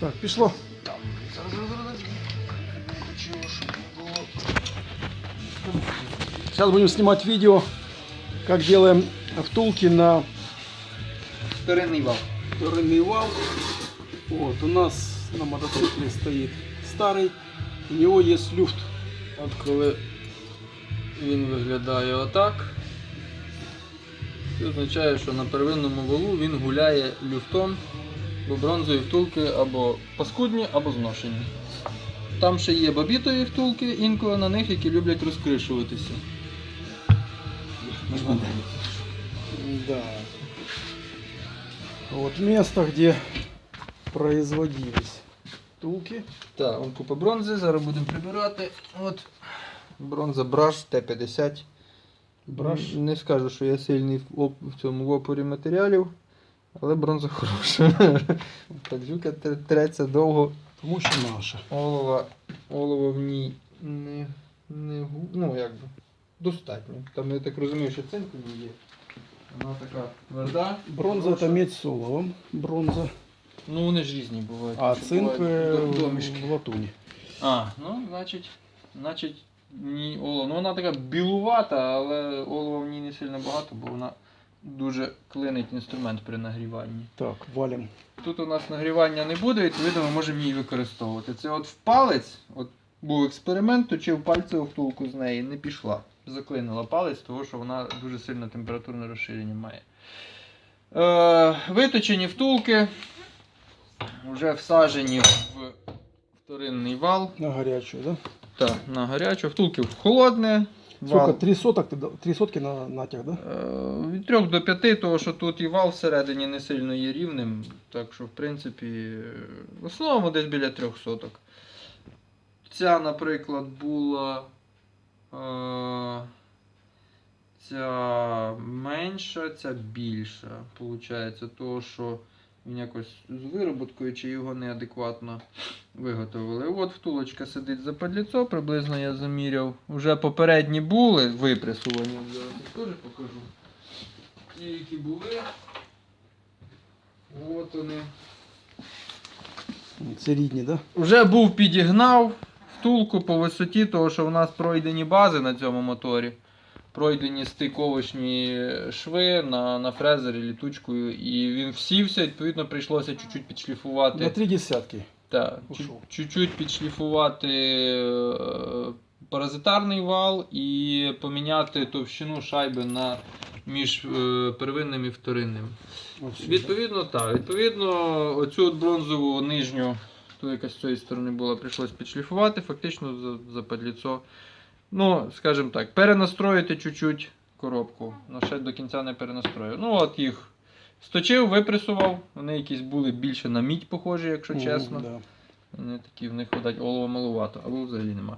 Так, пішло. Зараз. Сейчас будем снимать видео, как делаем втулки на Вторинний вал. вторинный вал. Вот, у нас на мотоцикле стоит старый, у него есть люфт. От коли він виглядає отак, це означає, що на первинному валу він гуляє люфтом, бо бронзові втулки або паскудні, або зношені. Там ще є бабітові втулки, інколи на них, які люблять розкришуватися. Да. Вот место, где производились втулки. Так, он купа бронзи, зараз будемо прибирати. От бронза браш Т-50. Браш. Не скажу, що я сильний в, оп- в цьому в опорі матеріалів, але бронза хороша. Паджука треться довго. Тому що наша. Олова, олова в ній не, не ну, як би, достатньо. Там я так розумію, що цинк в ній є. Вона така тверда. Бронза это медь с оловом. Бронза. Ну вони ж різні бувають. А Бувають цинк до- домішки. в латуні. А, ну, значить, значить, ні олово. Ну вона така білувата, але олова в ній не сильно багато, бо вона дуже клинить інструмент при нагріванні. Так, валим. Тут у нас нагрівання не буде, відповідно, ми можемо її використовувати. Це от в палець, от був експеримент, точив пальцеву втулку з неї, не пішла. Заклинила палець, тому що вона дуже сильне температурне розширення має. Е, виточені втулки, вже всажені в вторинний вал. На горячую, да? Так, на гарячу. Втулки в холодне. Сколько? Вал, Три соток, три сотки на натяг, да? е, від 3 до 5, тому що тут і вал всередині не сильно є рівним. Так що, в принципі, е, в основному десь біля 3 соток. Ця, наприклад, була. Е, ця менша, ця більша. Получається, того, що він якось з вироботкою чи його неадекватно виготовили. От втулочка сидить за падліцо, приблизно я заміряв. Уже попередні були випресувані. Зараз теж покажу. Ті, які були. От вони. Це рідні, да? Вже був підігнав втулку по висоті, того що в нас пройдені бази на цьому моторі. Пройдені стиковочні шви на, на фрезері літучкою, і він всівся, відповідно, прийшлося чуть-чуть підшліфувати. На три десятки. Так, чуть- чуть-чуть підшліфувати е, паразитарний вал і поміняти товщину шайби на між е, первинним і вторинним. Ось сюди, Відповідно, так. Відповідно, оцю от бронзову нижню, ту яка з цієї сторони була, прийшлось підшліфувати, фактично за, за падліцо. Ну, скажімо так, перенастроїти чуть-чуть коробку. Ну, ще до кінця не перенастрою. Ну, от їх сточив, випресував. Вони якісь були більше на мідь похожі, якщо чесно. Мгм, да. Вони такі, в них видать олова малувато, або взагалі нема.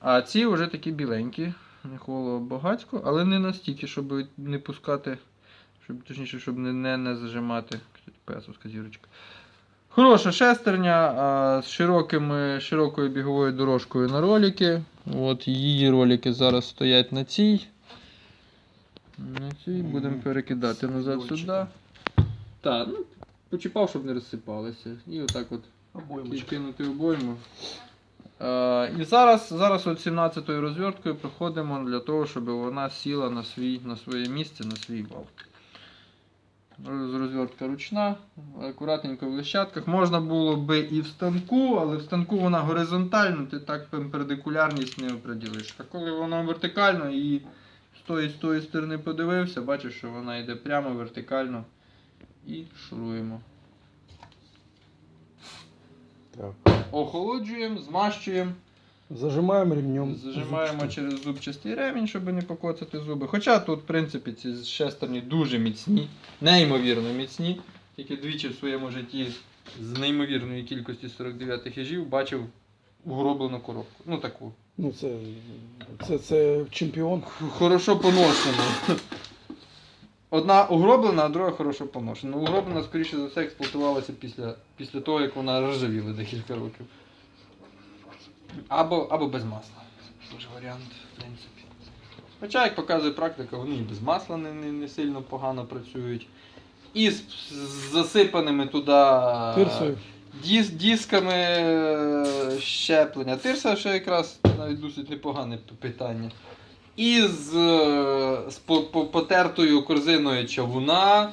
А ці вже такі біленькі, в них олова багатько, але не настільки, щоб не пускати, щоб, точніше, щоб не, не, не зажимати. Песовська зірочка. Хороша шестерня а, з широкими, широкою біговою дорожкою на ролики. От її ролики зараз стоять на цій. На цій будемо перекидати назад сюди. Так, ну, почіпав, щоб не розсипалися. І отак от кинути обойму. Е, і зараз, зараз от 17-ю розверткою проходимо для того, щоб вона сіла на, свій, на своє місце, на свій бал. Роз- Розвертка ручна, акуратненько в лещатках. Можна було би і в станку, але в станку вона горизонтальна, ти так перпендикулярність не оприділиш. А коли вона вертикальна і з тої, з тої сторони подивився, бачиш, що вона йде прямо вертикально. І шуруємо. Так. Охолоджуємо, змащуємо, Зажимаємо ремнем. зажимаємо через зубчастий ремінь, щоб не покоцати зуби. Хоча тут, в принципі, ці шестерні дуже міцні, неймовірно міцні. Тільки двічі в своєму житті з неймовірної кількості 49 хижів бачив угроблену коробку. Ну таку. Ну, це, це, це чемпіон. Хорошо поношену. Одна угроблена, а друга хорошо поношена. Ну, Угроблена, скоріше за все, експлуатувалася після, після того, як вона розжавіла декілька років. Або, або без масла. Теж варіант, в принципі. Хоча, як показує практика, вони і без масла не, не, не сильно погано працюють. І з, з засипаними туди діс, дисками е, щеплення. Тирса ще якраз навіть досить непогане питання. І з, е, з по- по- потертою корзиною чавуна,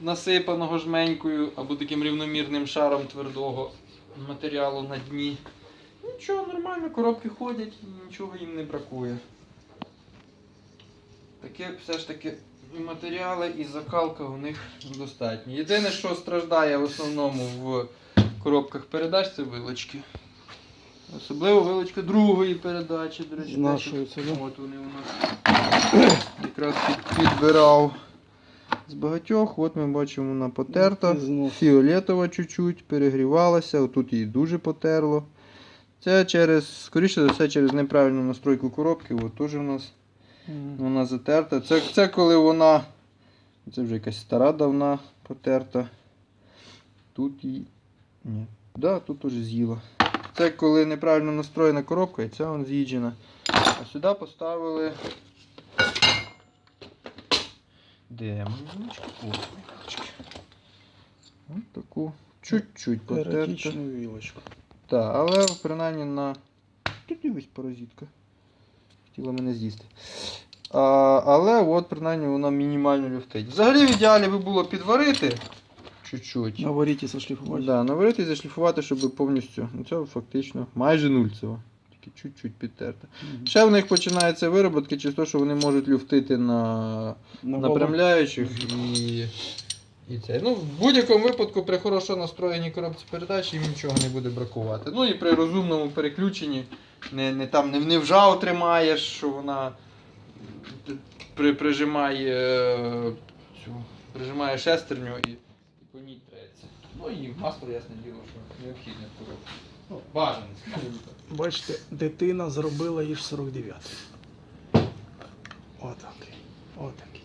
насипаного жменькою, або таким рівномірним шаром твердого матеріалу на дні. Нічого, нормально, коробки ходять і нічого їм не бракує. Таке все ж таки і матеріали, і закалка у них достатні. Єдине, що страждає в основному в коробках передач, це вилочки. Особливо вилочка другої передачі, до речі. Знашуються, теж- От вони у нас якраз підбирав з багатьох. От ми бачимо, вона потерта. Фіолетова чуть-чуть, перегрівалася, отут її дуже потерло. Це через, скоріше за все, через неправильну настройку коробки. От теж у нас вона затерта. Це, це коли вона. Це вже якась стара давна потерта. Тут її. Ні. Да, тут уже з'їла. Це коли неправильно настроєна коробка, і ця вон з'їджена. А сюди поставили. Де? Ось таку чуть-чуть вілочку. Так, але принаймні на. Тут дивись паразитка. Хотіла мене з'їсти. А, але от принаймні вона мінімально люфтить. Взагалі в ідеалі би було підварити чуть-чуть. Наваріть і зашліфувати. Да, наварити і зашліфувати, щоб повністю. Ну це фактично майже нульцево. Тільки чуть-чуть підтерта. Мгм. Ще в них починаються вироботки через те, що вони можуть люфтити на На напрямляючих і. І це. Ну, в будь-якому випадку при хорошо настроєній коробці передач їм нічого не буде бракувати. Ну і при розумному переключенні не, не, там, не, не вжав тримаєш, що вона при, прижимає, е, цю, прижимає шестерню і, і по ній треться. Ну і масло, ясне діло, що необхідне в коробці. Ну, бажане, скажімо так. Бачите, дитина зробила їж 49. Отакий. Отакий.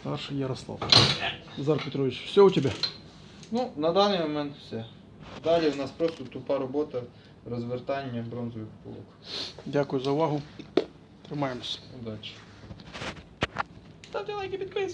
Старший Ярослав. Назар Петрович, все у тебе? Ну, на даний момент все. Далі в нас просто тупа робота розвертання бронзових полок. Дякую за увагу. Тримаємось. Удачі. Ставте лайки, підписуйтесь.